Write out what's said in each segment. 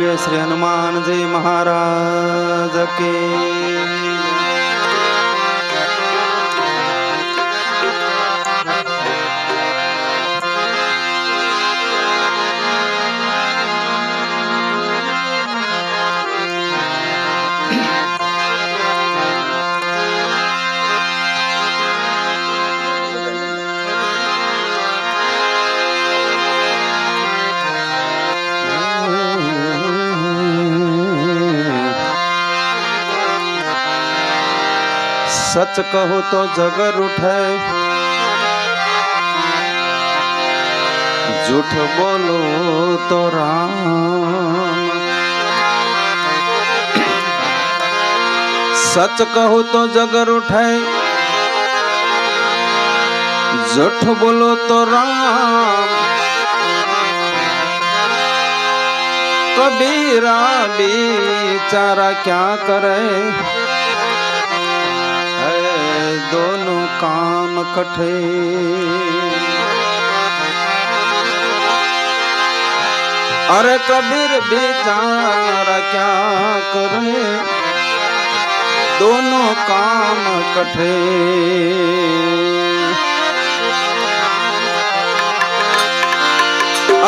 बोलिए श्री हनुमान जी महाराज के सच कहो तो जगर उठे। झूठ बोलो तो राम। सच कहो तो जगर उठे। झूठ बोलो तो राम। कबीरा, बेचारा क्या करे? दोनों काम कठे। अरे कबीर बेचारा क्या करे? दोनों काम कठे।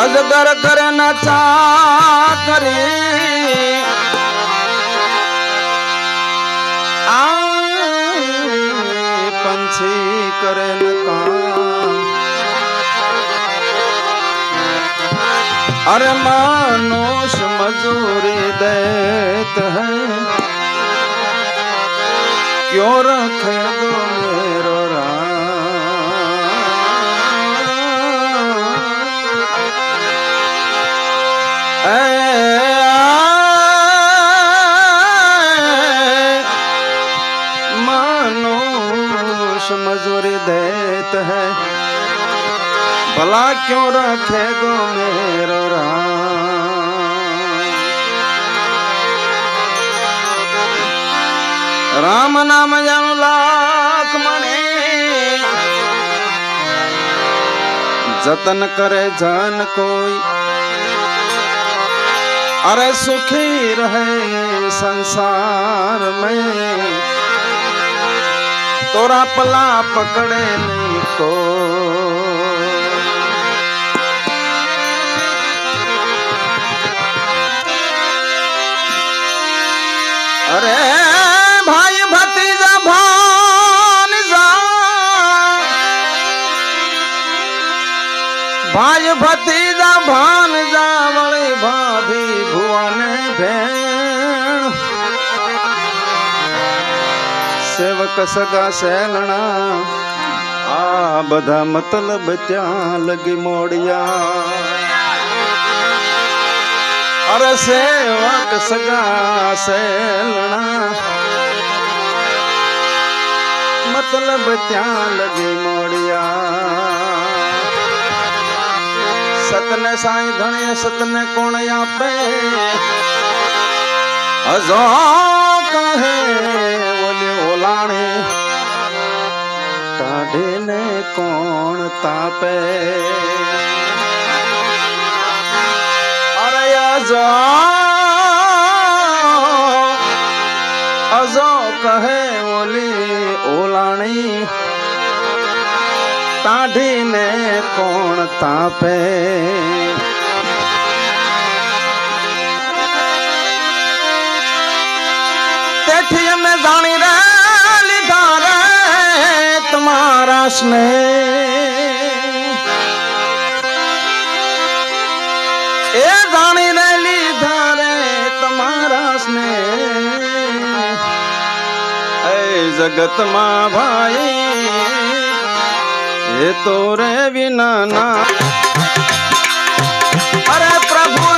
अजगर करे न चा करे। पंछी करे न काम अरे मानुष मजूरी देत है क्यों रखे दो मेरो राम मानुष मजूरी देत है। भला क्यों रखे गो मेरो राम? राम नाम जन लाख मणे जतन करे जन कोई। अरे सुखी रहे संसार में। तोरा पला पकड़े नहीं को। अरे भाई भतीजा भानजा भाई भतीजा भानजा बड़े भाभी भुवन भें સેવક સગા સેલણા આ બધા મતલબ ત્યાં લગી મોડિયા અરે સેવક સગા સેલણા મતલબ ત્યાં લગી મોડિયા સતને સાઈ ધણે સતને કોણ આપે હજો કહે કાઢીને કોણ તાપે? અરે અજો અજો કહે ઓલી ઓલાણી કાઢીને કોણ તાપે? સ્નેહ એ જાણી રે લીધા રે તમારા સ્નેહ. એ જગતમાં ભાઈ, એ તો રે વિના ના. અરે પ્રભુજી